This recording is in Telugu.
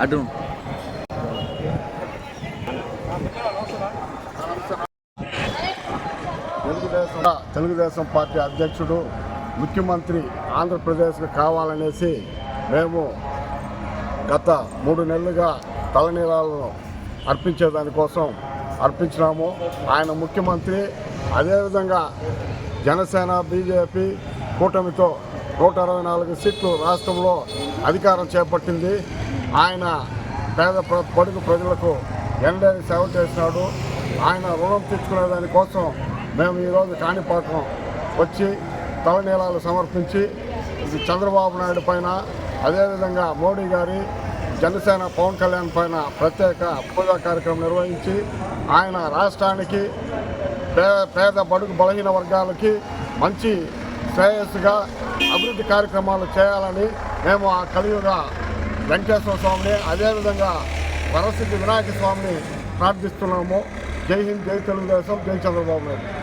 అటు. తెలుగుదేశం తెలుగుదేశం పార్టీ అధ్యక్షుడు ముఖ్యమంత్రి ఆంధ్రప్రదేశ్కి కావాలనేసి మేము గత మూడు నెలలుగా తలనీలాలను అర్పించేదానికోసం అర్పించినాము. ఆయన ముఖ్యమంత్రి అదేవిధంగా జనసేన బీజేపీ కూటమితో నూట అరవై నాలుగు సీట్లు రాష్ట్రంలో అధికారం చేపట్టింది. ఆయన పేద ప్ర- పొడుగు ప్రజలకు ఎండని సేవ చేసినాడు. ఆయన రుణం తీర్చుకునే దానికోసం మేము ఈరోజు కాణిపాకం వచ్చి తలనీలాలు సమర్పించి చంద్రబాబు నాయుడు పైన అదేవిధంగా మోడీ గారి జనసేన పవన్ కళ్యాణ్ పైన ప్రత్యేక పూజా కార్యక్రమం నిర్వహించి ఆయన రాష్ట్రానికి పేద పేద బడుగు బలహీన వర్గాలకి మంచి శ్రేయస్సుగా అభివృద్ధి కార్యక్రమాలు చేయాలని మేము ఆ కలియుగ వెంకటేశ్వర స్వామిని అదేవిధంగా వరసిద్ధి వినాయక స్వామిని ప్రార్థిస్తున్నాము. జై హింద్ జై తెలుగుదేశం జై చంద్రబాబు నాయుడు.